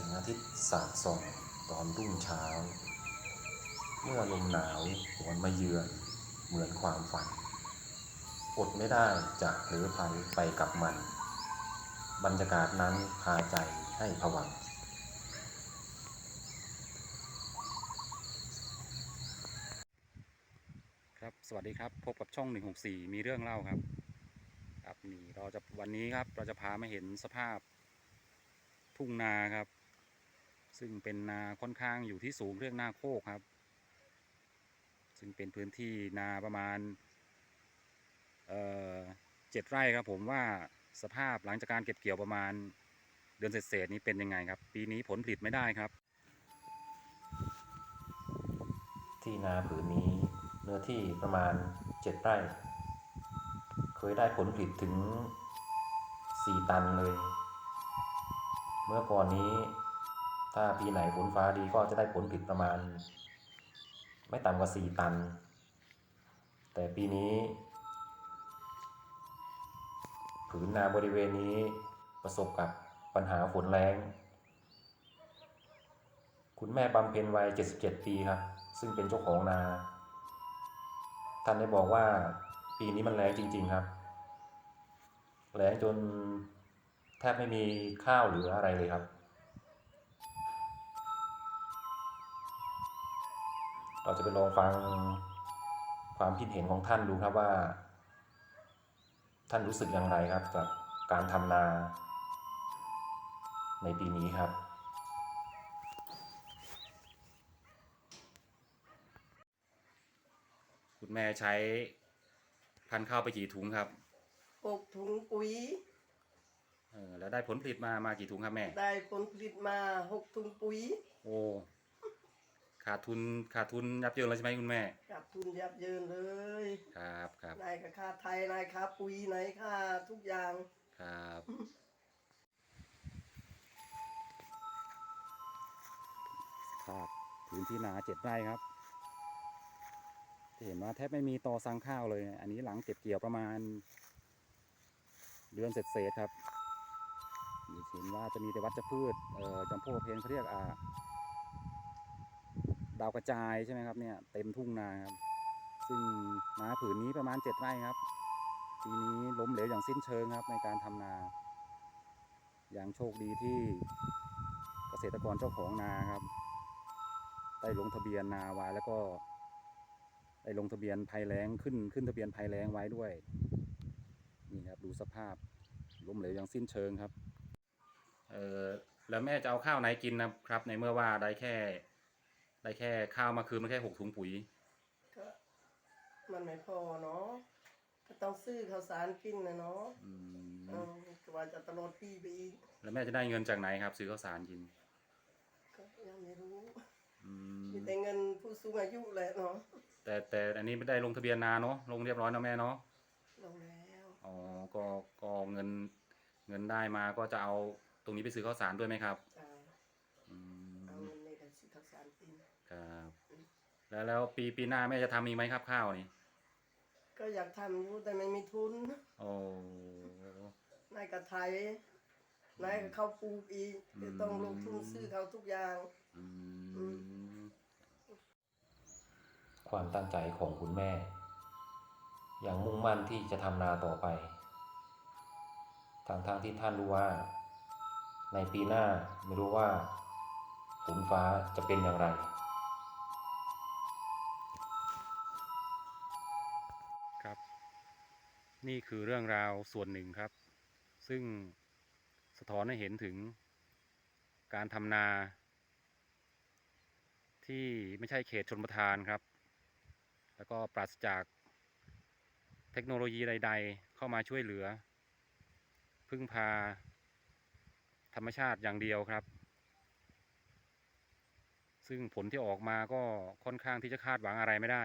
งอาทิตย์สาดส่องตอนรุ่งเช้า เมื่อลมหนาวหวนมาเยือนเหมือนความฝัน อดไม่ได้จะเผลอไผลไปกับมัน บรรยากาศนั้นพาใจให้ผวังครับสวัสดีครับ พบกับช่อง 164 มีเรื่องเล่าครับ ครับนี่เราจะวันนี้ครับเราจะพามาเห็นสภาพทุ่งนาครับ ซึ่งเป็นนาค่อนข้างอยู่ที่สูงเรียกหน้าโคกครับ ซึ่งเป็นพื้นที่นาประมาณเอ่อเจ็ดไร่ครับผมว่าสภาพหลังจากการเก็บเกี่ยวประมาณเดือนเศษๆนี้เป็นยังไงครับ ปีนี้ผลผลิตไม่ได้ครับ ที่นาผืนนี้เนื้อที่ประมาณเจ็ดไร่ เคยได้ผลผลิตถึงสี่ตันเลย เมื่อก่อนนี้ ถ้าปีไหนฝนฟ้าดีก็จะได้ผลผลิตประมาณ ไม่ต่ำกว่าสี่ตัน แต่ปีนี้ ผืนนาบริเวณนี้ประสบกับปัญหาฝนแรงคุณแม่บำเพ็ญวัย 77 ปีครับ ซึ่งเป็นเจ้าของนา ท่านได้บอกว่าปีนี้มันแรงจริง ๆครับ แรงจนแทบไม่มีข้าวเหลืออะไรเลยครับ เราจะไปลองฟังความคิดเห็นของท่านดูครับว่า ท่านรู้สึกอย่างไรครับกับการทำนา ในปีนี้ครับคุณแม่ใช้พันธุ์ข้าวไปกี่ถุงครับหกถุงปุ๋ย เออแล้วได้ผลผลิตมามากี่ถุงครับแม่ ได้ผลผลิตมาหกถุงปุ๋ย โอ้ ขาดทุนขาดทุนยับเยินแล้วใช่ไหมคุณแม่กับทุนยับเยินเลยครับครับนายกับค่าไทยนายค่าปุ๋ยนายค่าทุกอย่างครับครับพื้นที่นาเจ็ดไร่ครับที่เห็นว่าแทบไม่มีตอสังข้าวเลย อันนี้หลังเก็บเกี่ยวประมาณ เดือนเศษๆครับเห็นว่าจะมีแต่วัชพืชเอ่อจำพวกเพลงเขาเรียกอ่าดาวกระจายใช่ไหมครับเนี่ยเต็มทุ่งนาครับ ซึ่งนาผืนนี้ประมาณเจ็ดไร่ครับปีนี้ล้มเหลวอย่างสิ้นเชิงครับในการทำนา อย่างโชคดีที่เกษตรกรเจ้าของนาครับได้ลงทะเบียนนาไว้แล้วก็ได้ลงทะเบียนภัยแล้งขึ้นขึ้นทะเบียนภัยแล้งไว้ด้วยนี่ครับดูสภาพล้มเหลวอย่างสิ้นเชิงครับเออแล้วแม่จะเอาข้าวไหนกินนะครับ ในเมื่อว่าได้แค่ ได้แค่ข้าวมาคืนมันแค่หกถุงปุ๋ย ก็มันไม่พอเนาะก็ต้องซื้อข้าวสารกินนะเนาะอืมเออก็ว่าจะตลอดปีไปอีกแล้วแม่จะได้เงินจากไหนครับ ซื้อข้าวสารกินก็ยังไม่รู้ อืมมีแต่เงินผู้สูงอายุแหละเนาะแต่แต่อันนี้ไม่ได้ลงทะเบียนนาเนาะลงเรียบร้อยนะแม่เนาะลงแล้วอ๋อก็ก็เงินเงินได้มาก็จะเอาตรงนี้ไปซื้อข้าวสารด้วยไหมครับ จ้า อืม เอาเงินในการซื้อข้าวสารกิน ครับแล้วแล้วปีปีหน้าแม่จะทำอีกไหมครับข้าวนี่ก็อยากทำอยู่แต่ไม่มีทุนโอ้ นายกับไทยนายกับเขาปลูกอีกอืมจะต้องลงทุนซื้อเขาทุกอย่าง อืม ความตั้งใจของคุณแม่ อย่างมุ่งมั่นที่จะทำนาต่อไปทางทางๆที่ท่านรู้ว่า ในปีหน้าไม่รู้ว่าฝนฟ้าจะเป็นอย่างไร นี่คือเรื่องราวส่วนหนึ่งครับ ซึ่งสะท้อนให้เห็นถึงการทำนา ที่ไม่ใช่เขตชนประทานครับ แล้วก็ปราศจากเทคโนโลยีใด ๆ เข้ามาช่วยเหลือ พึ่งพา ธรรมชาติอย่างเดียวครับ ซึ่งผลที่ออกมาก็ค่อนข้างที่จะคาดหวังอะไรไม่ได้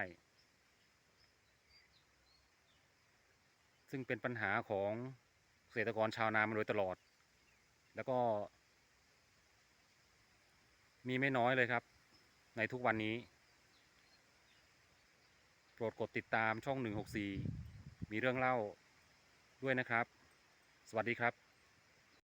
ซึ่งเป็นปัญหาของเกษตรกรชาวนามาโดยตลอด แล้วก็ มีไม่น้อยเลยครับ ในทุกวันนี้ โปรดกดติดตามช่อง 164 มีเรื่องเล่าด้วยนะครับ สวัสดีครับ